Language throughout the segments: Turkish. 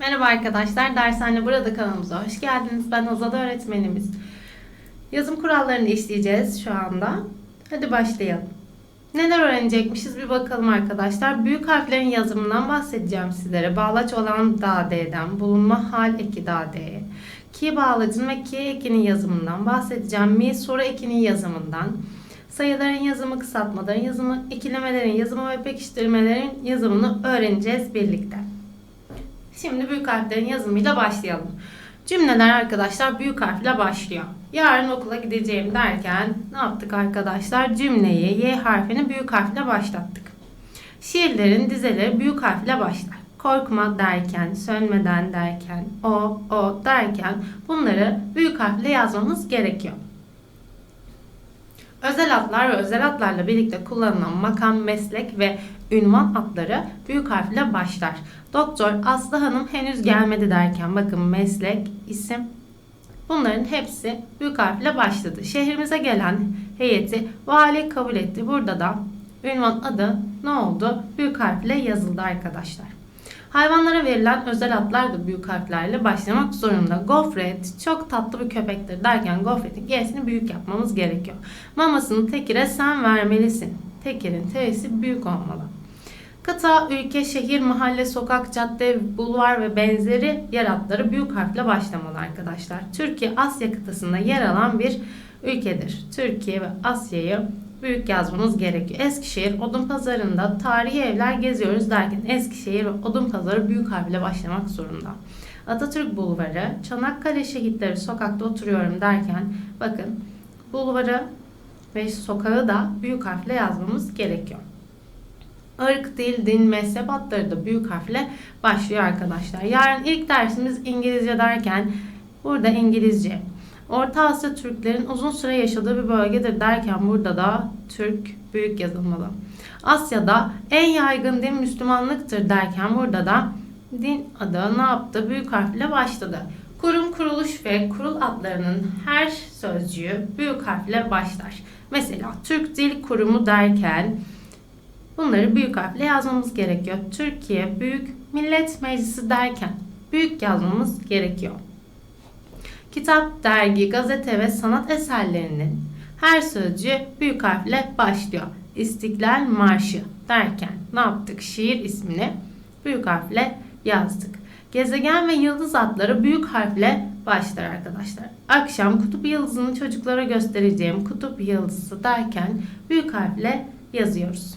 Merhaba arkadaşlar, Dershane Burada kanalımıza hoş geldiniz. Ben Azade öğretmenimiz. Yazım kurallarını işleyeceğiz şu anda. Hadi başlayalım. Neler öğrenecekmişiz bir bakalım arkadaşlar. Büyük harflerin yazımından bahsedeceğim sizlere. Bağlaç olan da D'den, bulunma hal eki da D'ye. Ki bağlacın ve ki ekinin yazımından bahsedeceğim. Mi soru ekinin yazımından. Sayıların yazımı, kısaltmaların yazımı, ikilemelerin yazımı ve pekiştirmelerin yazımını öğreneceğiz birlikte. Şimdi büyük harflerin yazımıyla başlayalım. Cümleler arkadaşlar büyük harfle başlıyor. Yarın okula gideceğim derken ne yaptık arkadaşlar? Cümleyi Y harfini büyük harfle başlattık. Şiirlerin dizeleri büyük harfle başlar. Korkma derken, sönmeden derken, o, o derken bunları büyük harfle yazmamız gerekiyor. Özel adlar ve özel adlarla birlikte kullanılan makam, meslek ve ünvan adları büyük harfle başlar. Doktor Aslı Hanım henüz gelmedi derken bakın meslek, isim bunların hepsi büyük harfle başladı. Şehrimize gelen heyeti vali kabul etti. Burada da ünvan adı ne oldu? Büyük harfle yazıldı arkadaşlar. Hayvanlara verilen özel adlar da büyük harflerle başlamak zorunda. Gofret çok tatlı bir köpektir derken gofretin G'sini büyük yapmamız gerekiyor. Mamasını tekire sen vermelisin. Tekirin T'si büyük olmalı. Kıta, ülke, şehir, mahalle, sokak, cadde, bulvar ve benzeri yer adları büyük harfle başlamalı arkadaşlar. Türkiye Asya kıtasında yer alan bir ülkedir. Türkiye ve Asya'yı büyük yazmamız gerekiyor. Eskişehir Odun Pazarı'nda tarihi evler geziyoruz derken Eskişehir ve Odun Pazarı büyük harfle başlamak zorunda. Atatürk Bulvarı, Çanakkale Şehitleri Sokakta oturuyorum derken bakın bulvarı ve sokağı da büyük harfle yazmamız gerekiyor. Irk, dil, din, mezhep adları da büyük harfle başlıyor arkadaşlar. Yarın ilk dersimiz İngilizce derken burada İngilizce. Orta Asya Türklerin uzun süre yaşadığı bir bölgedir derken burada da Türk büyük yazılmalı. Asya'da en yaygın din Müslümanlıktır derken burada da din adı ne yaptı? Büyük harfle başladı. Kurum, kuruluş ve kurul adlarının her sözcüğü büyük harfle başlar. Mesela Türk Dil Kurumu derken bunları büyük harfle yazmamız gerekiyor. Türkiye Büyük Millet Meclisi derken büyük yazmamız gerekiyor. Kitap, dergi, gazete ve sanat eserlerinin her sözcüğü büyük harfle başlıyor. İstiklal Marşı derken ne yaptık? Şiir ismini büyük harfle yazdık. Gezegen ve yıldız adları büyük harfle başlar arkadaşlar. Akşam kutup yıldızını çocuklara göstereceğim kutup yıldızı derken büyük harfle yazıyoruz.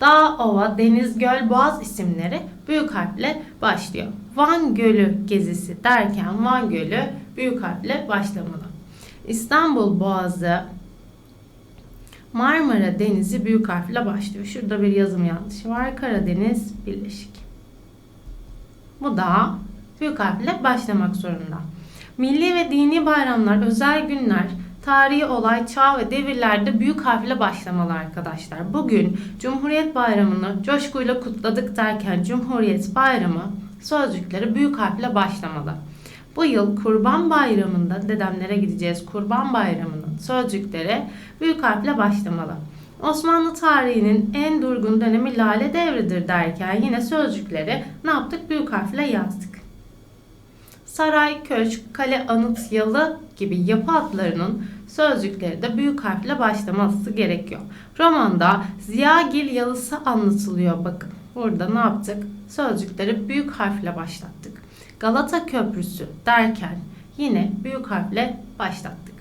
Dağ, ova, deniz, göl, boğaz isimleri büyük harfle başlıyor. Van Gölü gezisi derken Van Gölü büyük harfle başlamalı. İstanbul Boğazı, Marmara Denizi büyük harfle başlıyor. Şurada bir yazım yanlışı var. Karadeniz Birleşik. Bu da büyük harfle başlamak zorunda. Milli ve dini bayramlar, özel günler, tarihi olay, çağ ve devirlerde büyük harfle başlamalı arkadaşlar. Bugün Cumhuriyet Bayramı'nı coşkuyla kutladık derken Cumhuriyet Bayramı sözcükleri büyük harfle başlamalı. Bu yıl Kurban Bayramı'nda dedemlere gideceğiz. Kurban Bayramı'nın sözcükleri büyük harfle başlamalı. Osmanlı tarihinin en durgun dönemi Lale Devridir derken yine sözcükleri ne yaptık? Büyük harfle yazdık. Saray, köşk, kale, anıt, yalı gibi yapı adlarının sözcükleri de büyük harfle başlaması gerekiyor. Romanda Ziyagil yalısı anlatılıyor bakın. Burada ne yaptık? Sözcükleri büyük harfle başlattık. Galata Köprüsü derken yine büyük harfle başlattık.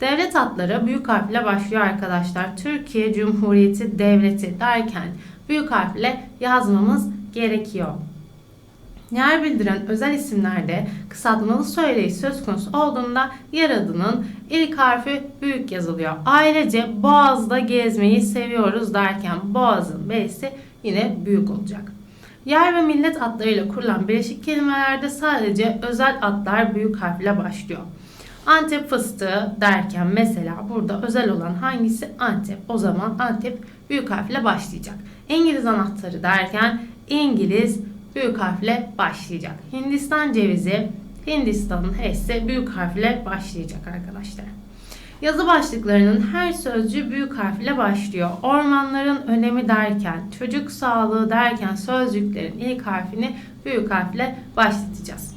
Devlet adları büyük harfle başlıyor arkadaşlar. Türkiye Cumhuriyeti Devleti derken büyük harfle yazmamız gerekiyor. Yer bildiren özel isimlerde kısaltmalı söyleyiş söz konusu olduğunda yer adının ilk harfi büyük yazılıyor. Ailece Boğaz'da gezmeyi seviyoruz derken Boğaz'ın B'si yine büyük olacak. Yer ve millet adlarıyla kurulan birleşik kelimelerde sadece özel adlar büyük harfle başlıyor. Antep fıstığı derken mesela burada özel olan hangisi Antep? O zaman Antep büyük harfle başlayacak. İngiliz anahtarı derken İngiliz büyük harfle başlayacak. Hindistan cevizi Hindistan'ın H'si büyük harfle başlayacak arkadaşlar. Yazı başlıklarının her sözcüğü büyük harfle başlıyor. Ormanların önemi derken, çocuk sağlığı derken sözcüklerin ilk harfini büyük harfle başlatacağız.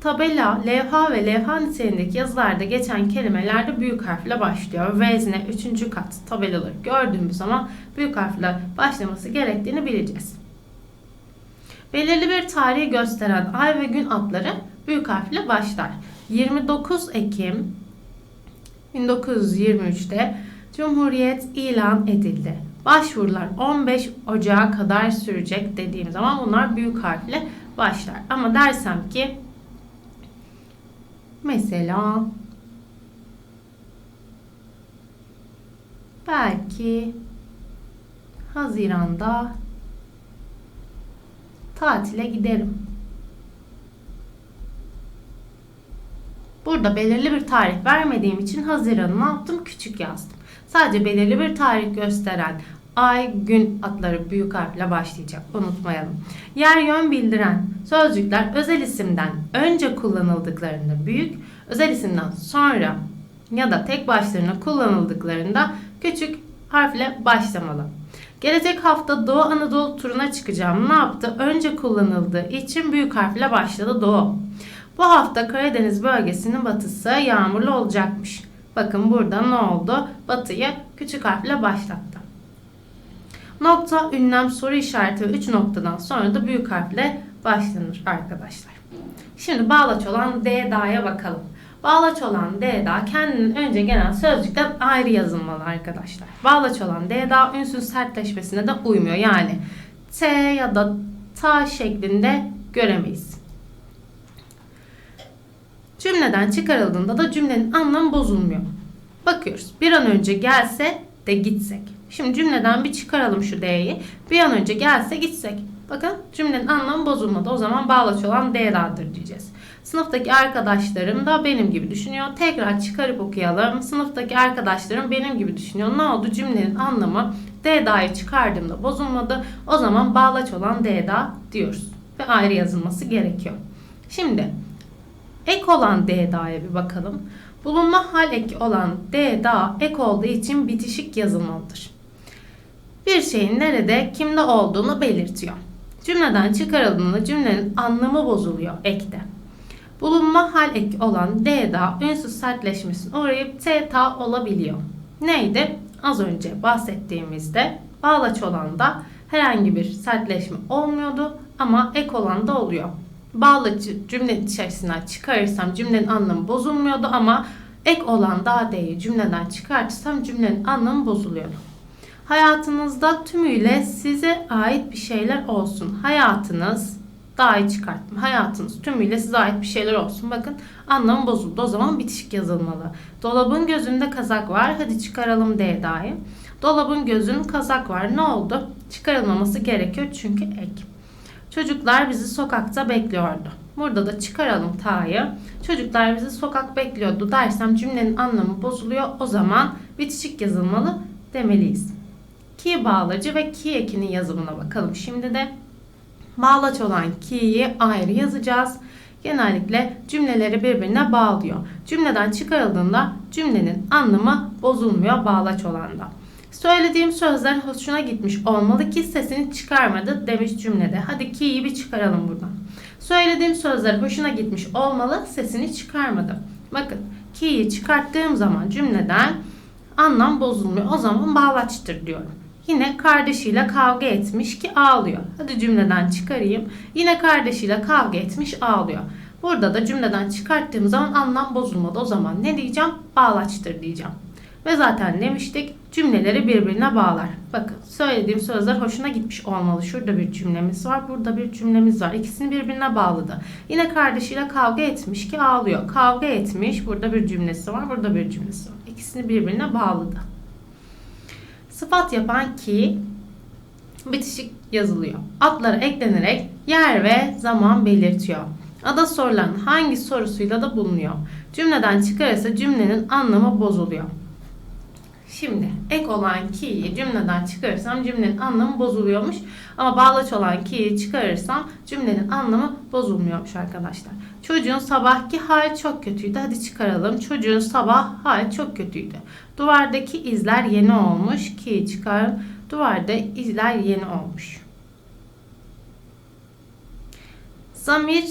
Tabela, levha ve levha niteliğindeki yazılarda geçen kelimeler de büyük harfle başlıyor. Vezne 3. kat tabelaları gördüğümüz zaman büyük harfle başlaması gerektiğini bileceğiz. Belirli bir tarihi gösteren ay ve gün adları büyük harfle başlar. 29 Ekim 1923'te Cumhuriyet ilan edildi. Başvurular 15 Ocağı kadar sürecek dediğim zaman bunlar büyük harfle başlar. Ama dersem ki mesela belki Haziran'da tatile giderim. Burada belirli bir tarih vermediğim için Haziran'ı ne yaptım? Küçük yazdım. Sadece belirli bir tarih gösteren ay, gün adları büyük harfle başlayacak. Unutmayalım. Yer yön bildiren sözcükler özel isimden önce kullanıldıklarında büyük, özel isimden sonra ya da tek başlarına kullanıldıklarında küçük harfle başlamalı. Gelecek hafta Doğu Anadolu turuna çıkacağım. Ne yaptı? Önce kullanıldığı için büyük harfle başladı Doğu. Bu hafta Karadeniz bölgesinin batısı yağmurlu olacakmış. Bakın burada ne oldu? Batıyı küçük harfle başlattı. Nokta, ünlem, soru işareti ve 3 noktadan sonra da büyük harfle başlanır arkadaşlar. Şimdi bağlaç olan D da'ya bakalım. Bağlaç olan D da kendinin önce gelen sözcükten ayrı yazılmalı arkadaşlar. Bağlaç olan D da ünsüz sertleşmesine de uymuyor. Yani T ya da ta şeklinde göremeyiz. Cümleden çıkarıldığında da cümlenin anlamı bozulmuyor. Bakıyoruz. Bir an önce gelse de gitsek. Şimdi cümleden bir çıkaralım şu D'yi. Bir an önce gelse gitsek. Bakın cümlenin anlamı bozulmadı. O zaman bağlaç olan D'dadır diyeceğiz. Sınıftaki arkadaşlarım da benim gibi düşünüyor. Tekrar çıkarıp okuyalım. Sınıftaki arkadaşlarım benim gibi düşünüyor. Ne oldu? Cümlenin anlamı D'da'yı çıkardığımda bozulmadı. O zaman bağlaç olan D'da diyoruz. Ve ayrı yazılması gerekiyor. Şimdi ek olan D'da'ya bir bakalım. Bulunma hal eki olan D'da ek olduğu için bitişik yazılmalıdır. Bir şeyin nerede, kimde olduğunu belirtiyor. Cümleden çıkarıldığında cümlenin anlamı bozuluyor ekte. Bulunma hal eki olan D'da ünsüz sertleşmesine uğrayıp T'ta olabiliyor. Neydi? Az önce bahsettiğimizde bağlaç olan da herhangi bir sertleşme olmuyordu ama ek olan da oluyor. Bağlacı cümle içerisinden çıkarırsam cümlenin anlamı bozulmuyordu ama ek olan da D'yi cümleden çıkartırsam cümlenin anlamı bozuluyordu. Hayatınızda tümüyle size ait bir şeyler olsun. Hayatınız dahi çıkarttım. Hayatınız tümüyle size ait bir şeyler olsun. Bakın anlamı bozuldu. O zaman bitişik yazılmalı. Dolabın gözünde kazak var. Hadi çıkaralım D dahi. Dolabın gözünün kazak var. Ne oldu? Çıkarılmaması gerekiyor çünkü ek. Çocuklar bizi sokakta bekliyordu. Burada da çıkaralım ta'yı. Çocuklar bizi sokak bekliyordu dersem cümlenin anlamı bozuluyor. O zaman bitişik yazılmalı demeliyiz. Ki bağlacı ve ki ekinin yazımına bakalım. Şimdi de bağlaç olan ki'yi ayrı yazacağız. Genellikle cümleleri birbirine bağlıyor. Cümleden çıkarıldığında cümlenin anlamı bozulmuyor bağlaç olanda. Söylediğim sözler hoşuna gitmiş olmalı ki sesini çıkarmadı demiş cümlede. Hadi ki'yi bir çıkaralım buradan. Söylediğim sözler hoşuna gitmiş olmalı sesini çıkarmadı. Bakın ki'yi çıkarttığım zaman cümleden anlam bozulmuyor. O zaman bağlaçtır diyorum. Yine kardeşiyle kavga etmiş ki ağlıyor. Hadi cümleden çıkarayım. Yine kardeşiyle kavga etmiş ağlıyor. Burada da cümleden çıkarttığım zaman anlam bozulmadı. O zaman ne diyeceğim? Bağlaçtır diyeceğim. Ve zaten demiştik cümleleri birbirine bağlar. Bakın söylediğim sözler hoşuna gitmiş olmalı. Şurada bir cümlemiz var. Burada bir cümlemiz var. İkisini birbirine bağladı. Yine kardeşiyle kavga etmiş ki ağlıyor. Kavga etmiş. Burada bir cümlesi var. Burada bir cümlesi var. İkisini birbirine bağladı. Sıfat yapan ki bitişik yazılıyor. Atlara eklenerek yer ve zaman belirtiyor. Ada sorulan hangi sorusuyla da bulunuyor. Cümleden çıkarırsa cümlenin anlamı bozuluyor. Şimdi ek olan ki'yi cümleden çıkarırsam cümlenin anlamı bozuluyormuş. Ama bağlaç olan ki'yi çıkarırsam cümlenin anlamı bozulmuyormuş arkadaşlar. Çocuğun sabahki hali çok kötüydü. Hadi çıkaralım. Çocuğun sabah hali çok kötüydü. Duvardaki izler yeni olmuş. Ki'yi çıkar. Duvarda izler yeni olmuş. Zamir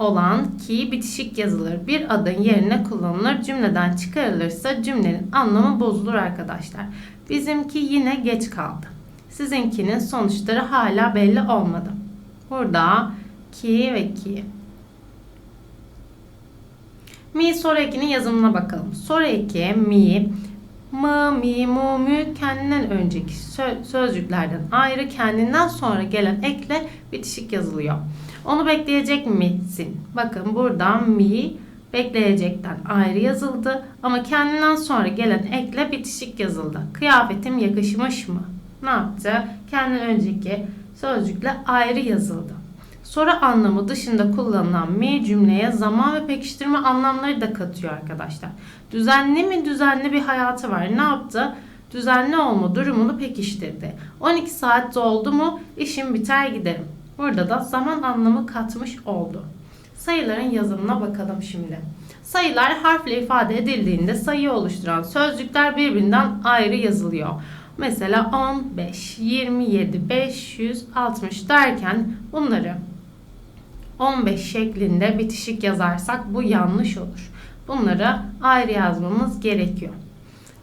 olan ki bitişik yazılır. Bir adın yerine kullanılır. Cümleden çıkarılırsa cümlenin anlamı bozulur arkadaşlar. Bizimki yine geç kaldı. Sizinkinin sonuçları hala belli olmadı. Burada ki ve ki. Mi soru ekinin yazımına bakalım. Soru eki mi, mı, mi, mu, mü kendinden önceki sö- sözcüklerden ayrı kendinden sonra gelen ekle bitişik yazılıyor. Onu bekleyecek misin? Bakın burada mi bekleyecekten ayrı yazıldı ama kendinden sonra gelen ekle bitişik yazıldı. Kıyafetim yakışmış mı? Ne yaptı? Kendinden önceki sözcükle ayrı yazıldı. Soru anlamı dışında kullanılan mi cümleye zaman ve pekiştirme anlamları da katıyor arkadaşlar. Düzenli mi düzenli bir hayatı var. Ne yaptı? Düzenli olma durumunu pekiştirdi. 12 saat doldu mu işim biter giderim. Burada da zaman anlamı katmış oldu. Sayıların yazımına bakalım şimdi. Sayılar harfle ifade edildiğinde sayı oluşturan sözcükler birbirinden ayrı yazılıyor. Mesela 15, 27, 560 derken bunları 15 şeklinde bitişik yazarsak bu yanlış olur. Bunları ayrı yazmamız gerekiyor.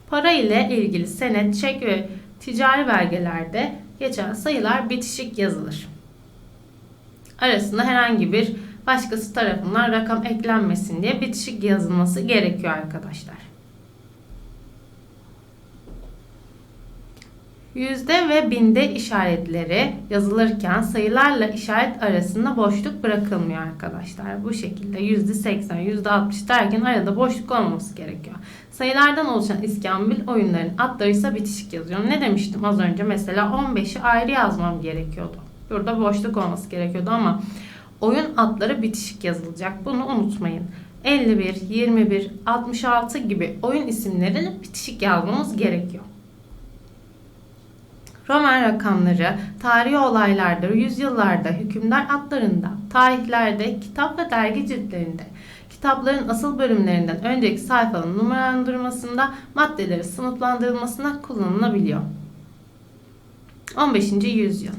Para ile ilgili senet, çek ve ticari belgelerde geçen sayılar bitişik yazılır. Arasında herhangi bir başkası tarafından rakam eklenmesin diye bitişik yazılması gerekiyor arkadaşlar. Yüzde ve binde işaretleri yazılırken sayılarla işaret arasında boşluk bırakılmıyor arkadaşlar. Bu şekilde yüzde seksen, yüzde altmış derken arada boşluk olmaması gerekiyor. Sayılardan oluşan iskambil oyunların adları ise bitişik yazıyor. Ne demiştim az önce? Mesela 15'i ayrı yazmam gerekiyordu. Burada boşluk olması gerekiyordu ama oyun adları bitişik yazılacak. Bunu unutmayın. 51, 21, 66 gibi oyun isimlerini bitişik yazmamız gerekiyor. Roman rakamları, tarihi olaylarda, yüzyıllarda, hükümdar adlarında, tarihlerde, kitap ve dergi ciltlerinde, kitapların asıl bölümlerinden önceki sayfanın numaralandırılmasında, maddeleri sınıflandırılmasına kullanılabiliyor. 15. yüzyıl,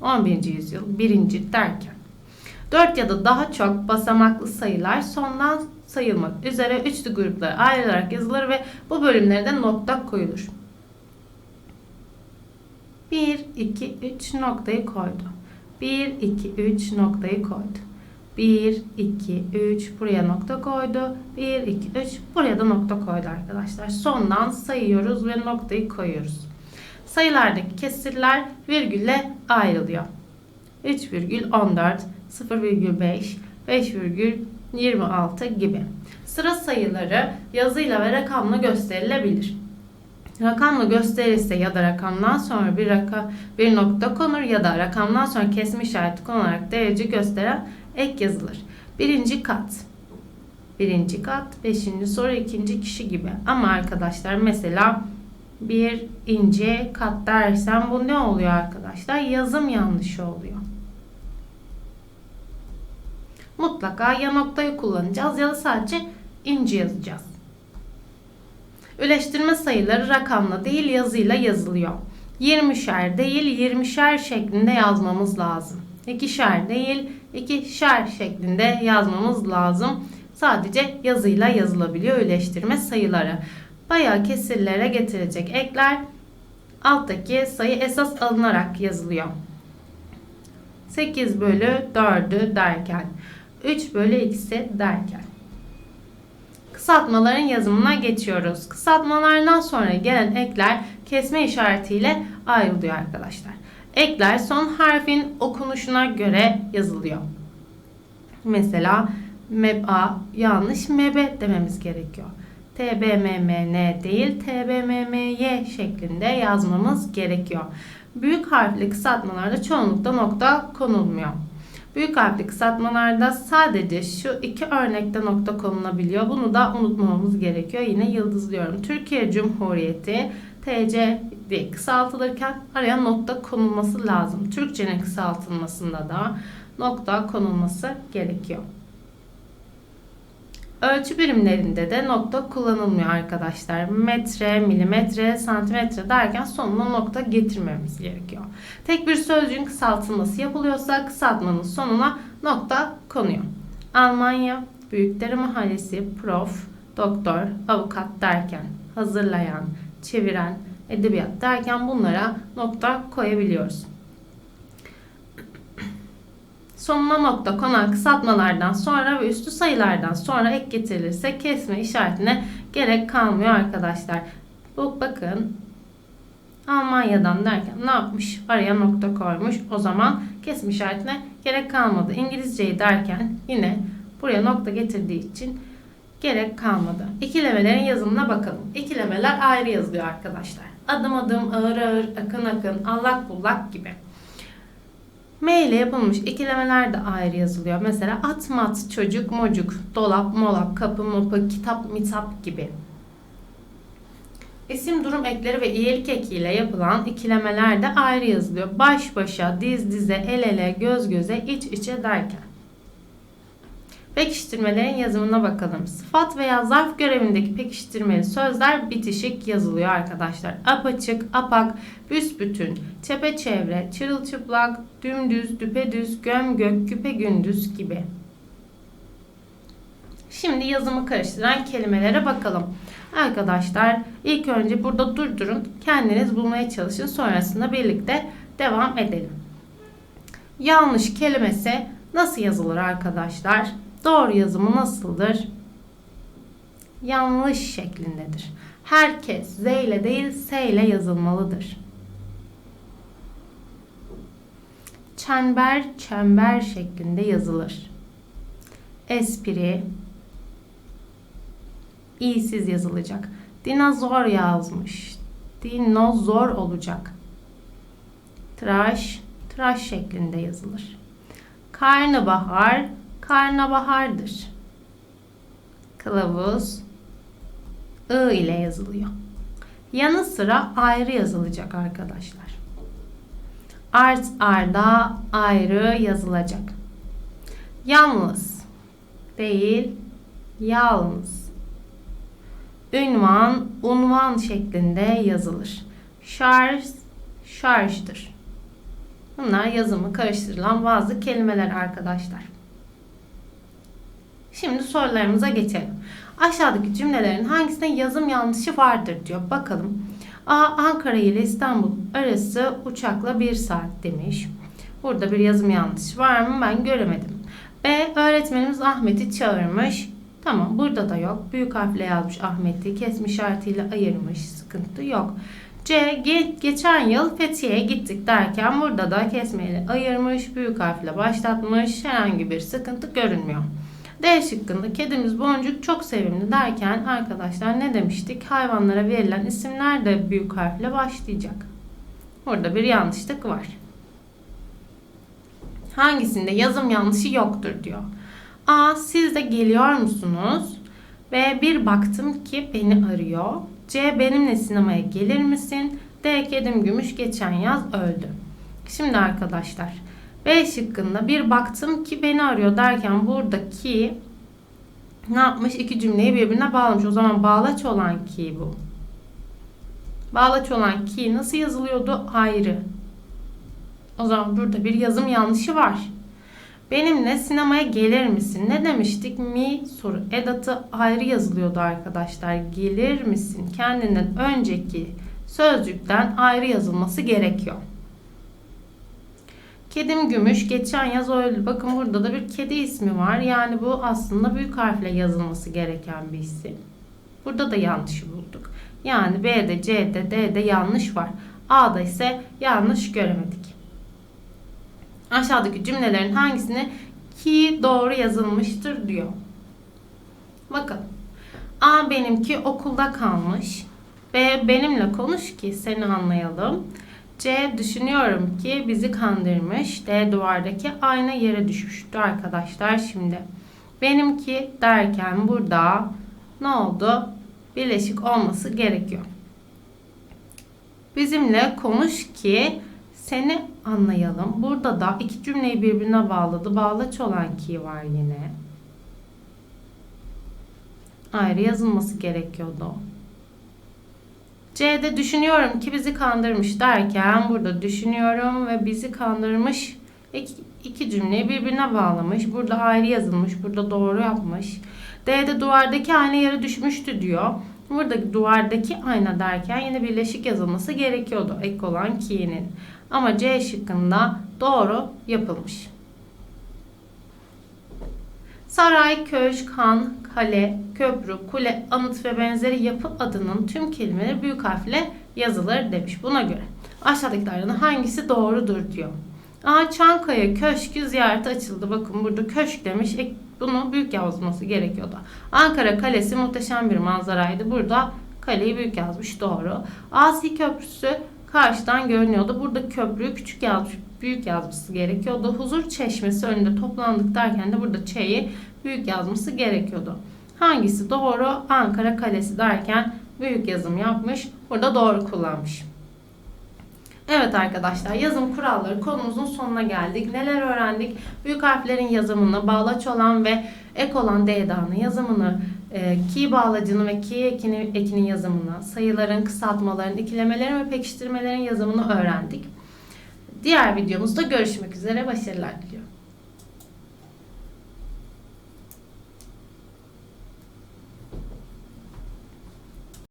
11. yüzyıl, 1. derken 4 ya da daha çok basamaklı sayılar sondan sayılmak üzere üçlü gruplara ayrılarak yazılır ve bu bölümlerde nokta koyulur. 1, 2, 3 noktayı koydu. 1, 2, 3 noktayı koydu. 1, 2, 3 buraya nokta koydu. 1, 2, 3 buraya da nokta koydu arkadaşlar. Sondan sayıyoruz ve noktayı koyuyoruz. Sayılardaki kesirler virgülle ayrılıyor. 3,14, 0,5, 5,26 gibi. Sıra sayıları yazıyla ve rakamla gösterilebilir. Rakamla gösterilirse ya da rakamdan sonra bir raka bir nokta konur ya da rakamdan sonra kesme işareti konularak derece gösteren ek yazılır. Birinci kat. Birinci kat, beşinci soru, ikinci kişi gibi. Ama arkadaşlar mesela bir ince kat dersem bu ne oluyor arkadaşlar? Yazım yanlışı oluyor. Mutlaka ya noktayı kullanacağız ya da sadece ince yazacağız. Üleştirme sayıları rakamla değil yazıyla yazılıyor. 20'şer değil 20'şer şeklinde yazmamız lazım. İkişer değil ikişer şeklinde yazmamız lazım. Sadece yazıyla yazılabiliyor üleştirme sayıları. Bayağı kesirlere getirecek ekler alttaki sayı esas alınarak yazılıyor. 8 bölü 4'ü derken 3 bölü x'i derken kısaltmaların yazımına geçiyoruz. Kısaltmalardan sonra gelen ekler kesme işaretiyle ayrılıyor arkadaşlar. Ekler son harfin okunuşuna göre yazılıyor. Mesela MEBA yanlış MEBE dememiz gerekiyor. TBMMN değil TBMMY şeklinde yazmamız gerekiyor. Büyük harfli kısaltmalarda çoğunlukla nokta konulmuyor. Büyük harfli kısaltmalarda sadece şu iki örnekte nokta konulabiliyor. Bunu da unutmamamız gerekiyor. Yine yıldızlıyorum. Türkiye Cumhuriyeti TC diye kısaltılırken araya nokta konulması lazım. Türkçenin kısaltılmasında da nokta konulması gerekiyor. Ölçü birimlerinde de nokta kullanılmıyor arkadaşlar. Metre, milimetre, santimetre derken sonuna nokta getirmemiz gerekiyor. Tek bir sözcüğün kısaltılması yapılıyorsa kısaltmanın sonuna nokta konuyor. Almanya, Büyükdere Mahallesi, prof, doktor, avukat derken hazırlayan, çeviren, edebiyat derken bunlara nokta koyabiliyoruz. Sonuna nokta konan kısaltmalardan sonra ve üstü sayılardan sonra ek getirilirse kesme işaretine gerek kalmıyor arkadaşlar. Bu bakın Almanya'dan derken ne yapmış? Araya nokta koymuş. O zaman kesme işaretine gerek kalmadı. İngilizceyi derken yine buraya nokta getirdiği için gerek kalmadı. İkilemelerin yazımına bakalım. İkilemeler ayrı yazılıyor arkadaşlar. Adım adım, ağır ağır, akın akın, allak bullak gibi. M ile yapılmış ikilemeler de ayrı yazılıyor. Mesela at mat, çocuk, mocuk, dolap, molap, kapı, mapı, kitap, mitap gibi. İsim durum ekleri ve iyilik ekiyle yapılan ikilemeler de ayrı yazılıyor. Baş başa, diz dize, el ele, göz göze, iç içe derken. Pekiştirmelerin yazımına bakalım. Sıfat veya zarf görevindeki pekiştirmeli sözler bitişik yazılıyor arkadaşlar. Apaçık, apak, büsbütün, çepeçevre, çırılçıplak, dümdüz, düpedüz, gömgök, küpe gündüz gibi. Şimdi yazımı karıştıran kelimelere bakalım. Arkadaşlar ilk önce burada durdurun. Kendiniz bulmaya çalışın. Sonrasında birlikte devam edelim. Yanlış kelimesi nasıl yazılır arkadaşlar? Doğru yazımı nasıldır? Yanlış şeklindedir. Herkes Z ile değil S ile yazılmalıdır. Çember çember şeklinde yazılır. Espri i'siz yazılacak. Dinozor yazmış. Dinozor olacak. Tıraş tıraş şeklinde yazılır. Karnabahar karnabahardır. Kılavuz I ile yazılıyor. Yanı sıra ayrı yazılacak arkadaşlar. Art arda ayrı yazılacak. Yalnız değil yalnız. Ünvan unvan şeklinde yazılır. Şarj şarjdır. Bunlar yazımı karıştırılan bazı kelimeler arkadaşlar. Şimdi sorularımıza geçelim. Aşağıdaki cümlelerin hangisinde yazım yanlışı vardır diyor. Bakalım. A. Ankara ile İstanbul arası uçakla bir saat demiş. Burada bir yazım yanlışı var mı? Ben göremedim. B. Öğretmenimiz Ahmet'i çağırmış. Tamam burada da yok. Büyük harfle yazmış Ahmet'i. Kesme işaretiyle ayırmış. Sıkıntı yok. C. Ge- geçen yıl Fethiye'ye gittik derken burada da kesmeyle ayırmış. Büyük harfle başlatmış. Herhangi bir sıkıntı görünmüyor. D şıkkında kedimiz Boncuk çok sevimli derken arkadaşlar ne demiştik? Hayvanlara verilen isimler de büyük harfle başlayacak. Burada bir yanlışlık var. Hangisinde yazım yanlışı yoktur diyor. A. Siz de geliyor musunuz? B. Bir baktım ki beni arıyor. C. Benimle sinemaya gelir misin? D. Kedim Gümüş geçen yaz öldü. Şimdi arkadaşlar B şıkkında bir baktım ki beni arıyor derken buradaki ne yapmış? İki cümleyi birbirine bağlamış. O zaman bağlaç olan ki bu. Bağlaç olan ki nasıl yazılıyordu? Ayrı. O zaman burada bir yazım yanlışı var. Benimle sinemaya gelir misin? Ne demiştik? Mi soru edatı ayrı yazılıyordu arkadaşlar. Gelir misin? Kendinden önceki sözcükten ayrı yazılması gerekiyor. Kedim Gümüş geçen yaz öldü. Bakın burada da bir kedi ismi var. Yani bu aslında büyük harfle yazılması gereken bir isim. Burada da yanlışı bulduk. Yani B'de, C'de, D'de yanlış var. A'da ise yanlış göremedik. Aşağıdaki cümlelerin hangisini ki doğru yazılmıştır diyor. Bakın. A benimki okulda kalmış. B benimle konuş ki seni anlayalım. C düşünüyorum ki bizi kandırmış. D duvardaki ayna yere düşmüştü arkadaşlar şimdi. Benimki derken burada ne oldu? Birleşik olması gerekiyor. Bizimle konuş ki seni anlayalım. Burada da iki cümleyi birbirine bağladı. Bağlaç olan ki var yine. ayrı yazılması gerekiyordu. C'de düşünüyorum ki bizi kandırmış derken burada düşünüyorum ve bizi kandırmış iki, iki cümleyi birbirine bağlamış. Burada ayrı yazılmış, burada doğru yapmış. D'de duvardaki ayna yere düşmüştü diyor. Burada duvardaki ayna derken yine birleşik yazılması gerekiyordu ek olan ki'nin. Ama C şıkkında doğru yapılmış. Saray, köşk, han, kale, köprü, kule, anıt ve benzeri yapı adının tüm kelimeleri büyük harfle yazılır demiş. Buna göre aşağıdakilerden hangisi doğrudur diyor. A. Çankaya Köşkü ziyarete açıldı. Bakın burada köşk demiş. E, bunu büyük yazması gerekiyordu. Ankara Kalesi muhteşem bir manzaraydı. Burada kaleyi büyük yazmış. Doğru. Asi Köprüsü karşıdan görünüyordu. Burada köprüyü küçük yazmış. Büyük yazması gerekiyordu. Huzur Çeşmesi önünde toplandık derken de burada çeyi büyük yazması gerekiyordu. Hangisi doğru? Ankara Kalesi derken büyük yazım yapmış. Burada doğru kullanmış. Evet arkadaşlar yazım kuralları konumuzun sonuna geldik. Neler öğrendik? Büyük harflerin yazımını, bağlaç olan ve ek olan D'danın yazımını, ki bağlacını ve ki ekini, ekinin yazımını, sayıların, kısaltmaların, ikilemelerin ve pekiştirmelerin yazımını öğrendik. Diğer videomuzda görüşmek üzere. Başarılar diliyorum.